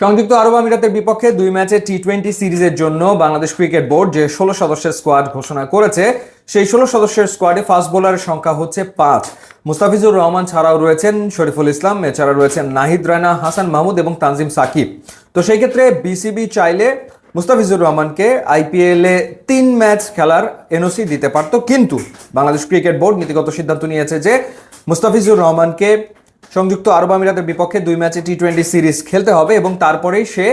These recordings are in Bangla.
সংযুক্ত আরব আমিরাতের বিপক্ষে দুই ম্যাচে টি টোয়েন্টি সিরিজের জন্য বাংলাদেশ ক্রিকেট বোর্ড যে ষোলো সদস্যের স্কোয়াড ঘোষণা করেছে, সেই ষোলো সদস্যের স্কোয়াডে ফাস্ট বোলারের সংখ্যা হচ্ছে পাঁচ। মুস্তাফিজুর রহমান ছাড়াও রয়েছেন শরীফুল ইসলাম, এছাড়া রয়েছেন নাহিদ রায়না, হাসান মাহমুদ এবং তানজিম সাকিব। তো সেই ক্ষেত্রে বিসিবি চাইলে মুস্তাফিজুর রহমানকে আইপিএলে তিন ম্যাচ খেলার এনওসি দিতে পারত। কিন্তু বাংলাদেশ ক্রিকেট বোর্ড নীতিগত সিদ্ধান্ত নিয়েছে যে মুস্তাফিজুর রহমানকে সংযুক্ত আরব আমিরাতের বিপক্ষে দুই ম্যাচে টি টোয়েন্টি সিরিজ খেলতে হবে এবং তারপরেই সে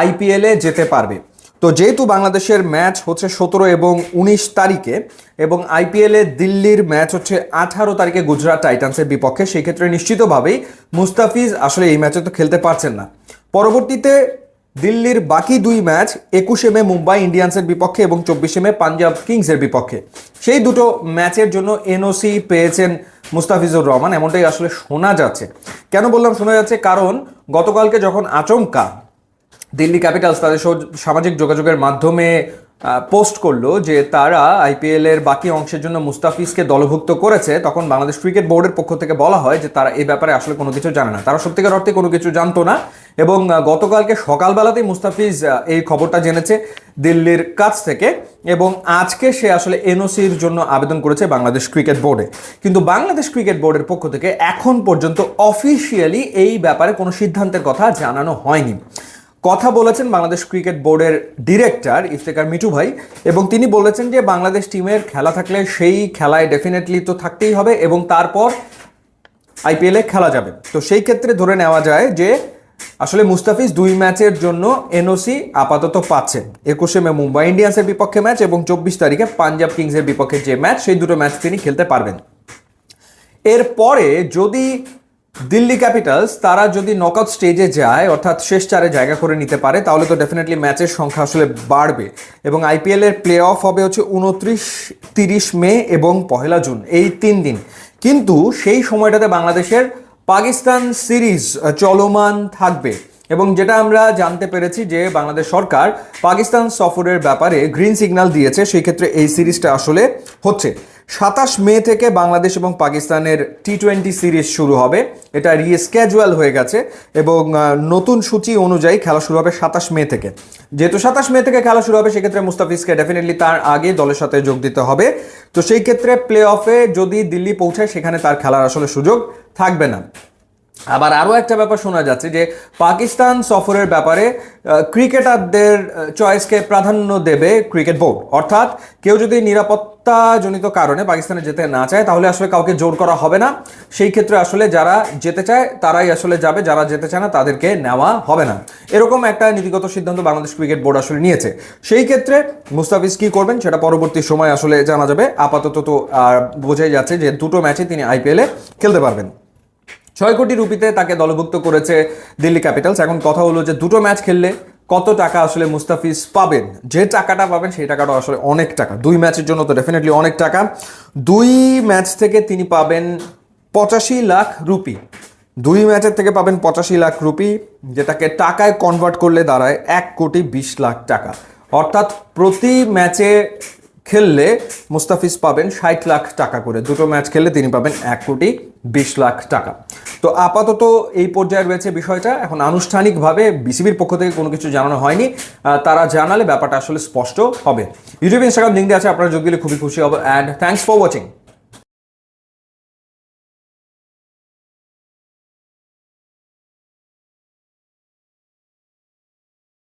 আইপিএলে যেতে পারবে। তো যেহেতু বাংলাদেশের ম্যাচ হচ্ছে সতেরো এবং উনিশ তারিখে এবং আইপিএলে দিল্লির ম্যাচ হচ্ছে আঠারো তারিখে গুজরাট টাইটান্সের বিপক্ষে সেই ক্ষেত্রে নিশ্চিতভাবেই মুস্তাফিজ আসলে এই ম্যাচে তো খেলতে পারছেন না। পরবর্তীতে দিল্লির বাকি দুই ম্যাচ একুশে মে মুম্বাই ইন্ডিয়ান্সের বিপক্ষে এবং চব্বিশে মে পাঞ্জাব কিংসের বিপক্ষে। সেই দুটো ম্যাচের জন্য এনওসি পেয়েছেন মুস্তাফিজুর রহমান, এমনটাই আসলে শোনা যাচ্ছে। কেন বললাম শোনা যাচ্ছে? কারণ গতকালকে যখন আচমকা দিল্লি ক্যাপিটালস তাদের সামাজিক যোগাযোগের মাধ্যমে পোস্ট করল যে তারা আইপিএল এর বাকি অংশের জন্য মুস্তাফিজকে দলভুক্ত করেছে। তখন বাংলাদেশ ক্রিকেট বোর্ডের পক্ষ থেকে বলা হয় যে তারা এই ব্যাপারে আসলে কোনো কিছু জানে না। তারা সত্যিকার অর্থে কোনো কিছু জানতো না এবং গতকালকে সকালবেলাতেই মুস্তাফিজ এই খবরটা জেনেছে দিল্লির কাছ থেকে এবং আজকে সে আসলে এনওসির জন্য আবেদন করেছে বাংলাদেশ ক্রিকেট বোর্ডে। কিন্তু বাংলাদেশ ক্রিকেট বোর্ডের পক্ষ থেকে এখন পর্যন্ত অফিসিয়ালি এই ব্যাপারে কোনো সিদ্ধান্তের কথা জানানো হয়নি। কথা বলেছেন বাংলাদেশ ক্রিকেট বোর্ডের ডিরেক্টর ইফতেকার মিটু ভাই, এবং তিনি বলেছেন যে বাংলাদেশ টিমের খেলা থাকলে সেই খেলায় ডেফিনেটলি তো থাকতেই হবে এবং তারপর আইপিএলে খেলা যাবে। তো সেই ক্ষেত্রে ধরে নেওয়া যায় যে আসলে মুস্তাফিজ দুই ম্যাচের জন্য এনওসি আপাতত পাচ্ছেন একুশে মে মুম্বাই ইন্ডিয়ান্সের বিপক্ষে ম্যাচ এবং চব্বিশ তারিখে পাঞ্জাব কিংসের বিপক্ষে যে ম্যাচ, সেই দুটো ম্যাচ তিনি খেলতে পারবেন। এরপরে যদি দিল্লি ক্যাপিটালস, তারা যদি নকআউট স্টেজে যায়, অর্থাৎ শেষ চারে জায়গা করে নিতে পারে, তাহলে তো ডেফিনেটলি ম্যাচের সংখ্যা আসলে বাড়বে। এবং আইপিএল এর প্লে অফ হবে হচ্ছে উনত্রিশ, তিরিশ মে এবং পহেলা জুন, এই তিন দিন। কিন্তু সেই সময়টাতে বাংলাদেশের পাকিস্তান সিরিজ চলমান থাকবে। এবং যেটা আমরা জানতে পেরেছি যে বাংলাদেশ সরকার পাকিস্তান সফরের ব্যাপারে গ্রিন সিগন্যাল দিয়েছে, সেই ক্ষেত্রে এই সিরিজটা আসলে হচ্ছে। সাতাশ মে থেকে বাংলাদেশ এবং পাকিস্তানের টি টোয়েন্টি সিরিজ শুরু হবে। এটা রিস্ক্যাজুয়াল হয়ে গেছে এবং নতুন সূচি অনুযায়ী খেলা শুরু হবে সাতাশ মে থেকে। যেহেতু সাতাশ মে থেকে খেলা শুরু হবে, সেক্ষেত্রে মুস্তাফিজকে ডেফিনেটলি তার আগে দলের সাথে যোগ দিতে হবে। তো সেই ক্ষেত্রে প্লে অফে যদি দিল্লি পৌঁছায়, সেখানে তার খেলার আসলে সুযোগ থাকবে না। আবার আরও একটা ব্যাপার শোনা যাচ্ছে যে, পাকিস্তান সফরের ব্যাপারে ক্রিকেটারদের চয়েসকে প্রাধান্য দেবে ক্রিকেট বোর্ড। অর্থাৎ কেউ যদি নিরাপত্তাজনিত কারণে পাকিস্তানে যেতে না চায়, তাহলে আসলে কাউকে জোর করা হবে না। সেই ক্ষেত্রে আসলে যারা যেতে চায়, তারাই আসলে যাবে, যারা যেতে চায় না, তাদেরকে নেওয়া হবে না। এরকম একটা নীতিগত সিদ্ধান্ত বাংলাদেশ ক্রিকেট বোর্ড আসলে নিয়েছে। সেই ক্ষেত্রে মুস্তাফিজ কি করবেন, সেটা পরবর্তী সময় আসলে জানা যাবে। আপাতত তো বোঝাই যাচ্ছে যে দুটো ম্যাচে তিনি আইপিএলে খেলতে পারবেন। ছয় কোটি রুপিতে তাকে দলভুক্ত করেছে দিল্লি ক্যাপিটালস। এখন কথা হলো যে দুটো ম্যাচ খেললে কত টাকা আসলে মুস্তাফিজ পাবেন? যে টাকাটা পাবেন সেই টাকাটা আসলে অনেক টাকা। দুই ম্যাচের জন্য তো ডেফিনেটলি অনেক টাকা। দুই ম্যাচ থেকে তিনি পাবেন পঁচাশি লাখ রুপি। দুই ম্যাচের থেকে পাবেন পঁচাশি লাখ রুপি, যেটাকে টাকায় কনভার্ট করলে দাঁড়ায় এক কোটি বিশ লাখ টাকা। অর্থাৎ প্রতি ম্যাচে খেললে মুস্তাফিজ পাবেন ষাট লাখ টাকা করে। দুটো ম্যাচ খেললে তিনি পাবেন এক কোটি বিশ লাখ টাকা। তো আপাতত এই পর্যায়ে রয়েছে বিষয়টা। এখন আনুষ্ঠানিকভাবে বিসিবির পক্ষ থেকে কোনো কিছু জানানো হয়নি। তারা জানালে ব্যাপারটা আসলে স্পষ্ট হবে। ইউটিউব, ইনস্টাগ্রাম লিঙ্ক দিয়ে আছে, আপনারা যোগ দিলে খুবই খুশি হব। And thanks for watching